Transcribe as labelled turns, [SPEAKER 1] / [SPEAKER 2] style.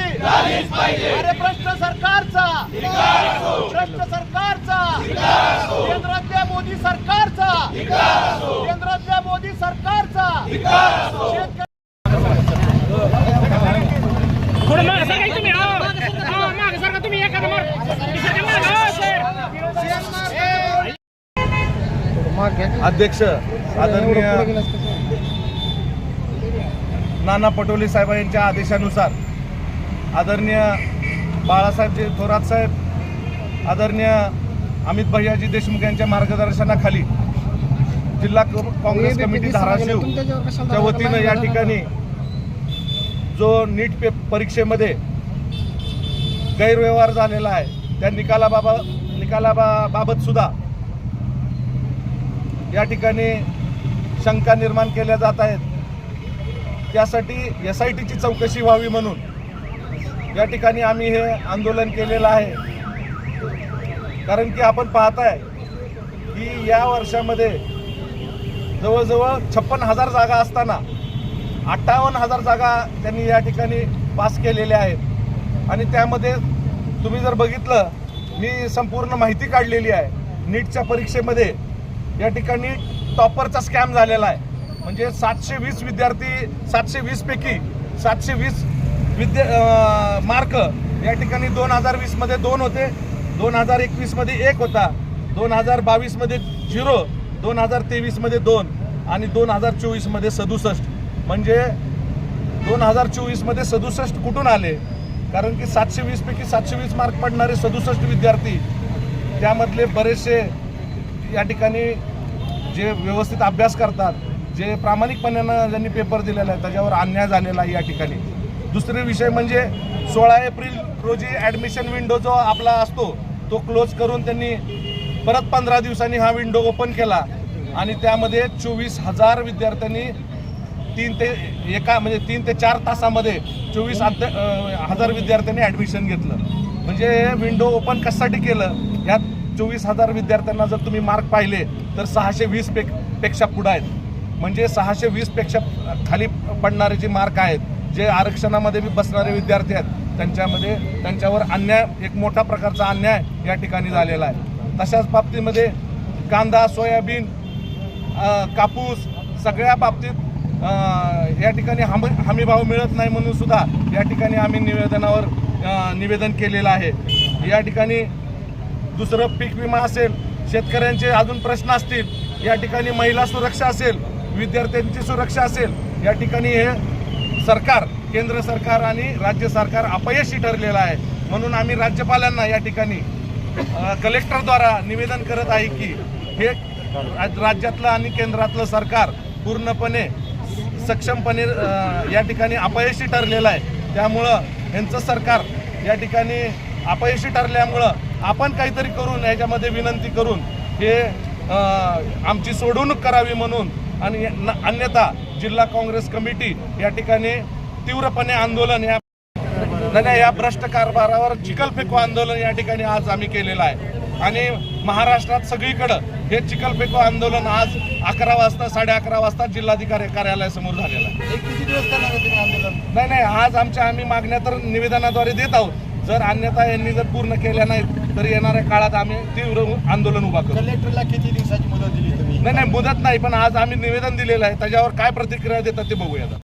[SPEAKER 1] अरे भ्रष्ट सरकारचा. भ्रष्ट सरकारचा. केंद्रातल्या मोदी सरकारचा. केंद्रातल्या मोदी सरकारचा.
[SPEAKER 2] हो. हो, हो.
[SPEAKER 3] अध्यक्ष आदरणीय नाना पटोले साहेब यांच्या आदेशानुसार आदरणीय बाळासाहेबजी थोरात साहेब आदरणीय अमित भैयाजी देशमुख यांच्या मार्गदर्शनाखाली जिल्हा काँग्रेस कमिटी धाराशिव च्या वतीनं या ठिकाणी जो नीट पे परीक्षेमध्ये गैरव्यवहार झालेला आहे त्या निकालाबाबा निकालाबाबत सुद्धा या ठिकाणी शंका निर्माण केल्या जात आहेत. त्यासाठी एस आय टीची चौकशी व्हावी म्हणून या ठिकाणी आम्ही हे आंदोलन केलेलं आहे. कारण की आपण पाहताय की या वर्षामध्ये जवळजवळ छप्पन हजार जागा असताना अठ्ठावन्न हजार जागा त्यांनी या ठिकाणी पास केलेल्या आहेत. आणि त्यामध्ये तुम्ही जर बघितलं मी संपूर्ण माहिती काढलेली आहे. नीटच्या परीक्षेमध्ये या ठिकाणी टॉपरचा स्कॅम झालेला आहे. म्हणजे सातशे वीस विद्यार्थी सातशे वीसपैकी सातशे वीस विद्या मार्क. या ठिकाणी दोन हजार वीसमध्ये दोन होते. दोन हजार एकवीसमध्ये एक होता. दोन हजार बावीसमध्ये झिरो. दोन हजार तेवीसमध्ये दोन. आणि दोन हजार चोवीसमध्ये सदुसष्ट. म्हणजे दोन हजार चोवीसमध्ये सदुसष्ट कुठून आले? कारण की सातशे वीसपैकी सातशे वीस मार्क पडणारे सदुसष्ट विद्यार्थी त्यामधले बरेचसे या ठिकाणी जे व्यवस्थित अभ्यास करतात जे प्रामाणिकपणानं ज्यांनी पेपर दिलेला आहे त्याच्यावर अन्याय झालेला आहे या ठिकाणी. दुसरे विषय म्हणजे सोळा एप्रिल रोजी ॲडमिशन विंडो जो आपला असतो तो क्लोज करून त्यांनी परत पंधरा दिवसांनी हा विंडो ओपन केला. आणि त्यामध्ये चोवीस हजार विद्यार्थ्यांनी तीन ते एका म्हणजे तीन ते चार तासामध्ये चोवीस हजार विद्यार्थ्यांनी ॲडमिशन घेतलं. म्हणजे विंडो ओपन कशासाठी केलं? यात चोवीस हजार विद्यार्थ्यांना जर तुम्ही मार्क पाहिले तर सहाशे वीस पे पेक्षा पुढं आहेत. म्हणजे सहाशे वीसपेक्षा खाली पडणारे जे मार्क आहेत जे आरक्षणामध्ये बी बसणारे विद्यार्थी आहेत त्यांच्यामध्ये त्यांच्यावर अन्याय एक मोठा प्रकारचा अन्याय या ठिकाणी झालेला आहे. तशाच बाबतीमध्ये कांदा सोयाबीन कापूस सगळ्या बाबतीत या ठिकाणी हम हमीभाव मिळत नाही म्हणून सुद्धा या ठिकाणी आम्ही निवेदनावर निवेदन केलेलं आहे. या ठिकाणी दुसरं पीक विमा असेल शेतकऱ्यांचे अजून प्रश्न असतील या ठिकाणी महिला सुरक्षा असेल विद्यार्थ्यांची सुरक्षा असेल या ठिकाणी हे सरकार केंद्र सरकार आणि राज्य सरकार अपयशी ठरलेलं आहे. म्हणून आम्ही राज्यपालांना या ठिकाणी कलेक्टरद्वारा निवेदन करत आहे की हे राज- राज्यातलं आणि केंद्रातलं सरकार पूर्णपणे सक्षमपणे या ठिकाणी अपयशी ठरलेलं आहे. त्यामुळं यांचं सरकार या ठिकाणी अपयशी ठरल्यामुळं आपण काहीतरी करून याच्यामध्ये विनंती करून हे आमची सोडवणूक करावी म्हणून आणि अन्यथा जिल्हा काँग्रेस कमिटी या ठिकाणी तीव्रपणे आंदोलन या नाही या भ्रष्ट कारभारावर चिखल फेको आंदोलन या ठिकाणी आज आम्ही केलेलं आहे. आणि महाराष्ट्रात सगळीकडं हे चिखल फेको आंदोलन आज अकरा वाजता साडे अकरा वाजता जिल्हाधिकारी कार्यालयासमोर झालेलं आहे.
[SPEAKER 1] किती दिवस करणार तुम्ही आंदोलन.
[SPEAKER 3] नाही नाही आज आमच्या आम्ही मागण्या तर निवेदनाद्वारे देत आहोत. जर अन्यथा यांनी जर पूर्ण केल्या नाहीत तर येणाऱ्या काळात आम्ही तीव्र आंदोलन उभा करू.
[SPEAKER 1] कलेक्टरला किती दिवसाची मुदत दिली तुम्ही?
[SPEAKER 3] नाही नाही मुदत नाही पण आज आम्ही निवेदन दिलेलं आहे. त्याच्यावर काय प्रतिक्रिया देतात ते बघूया.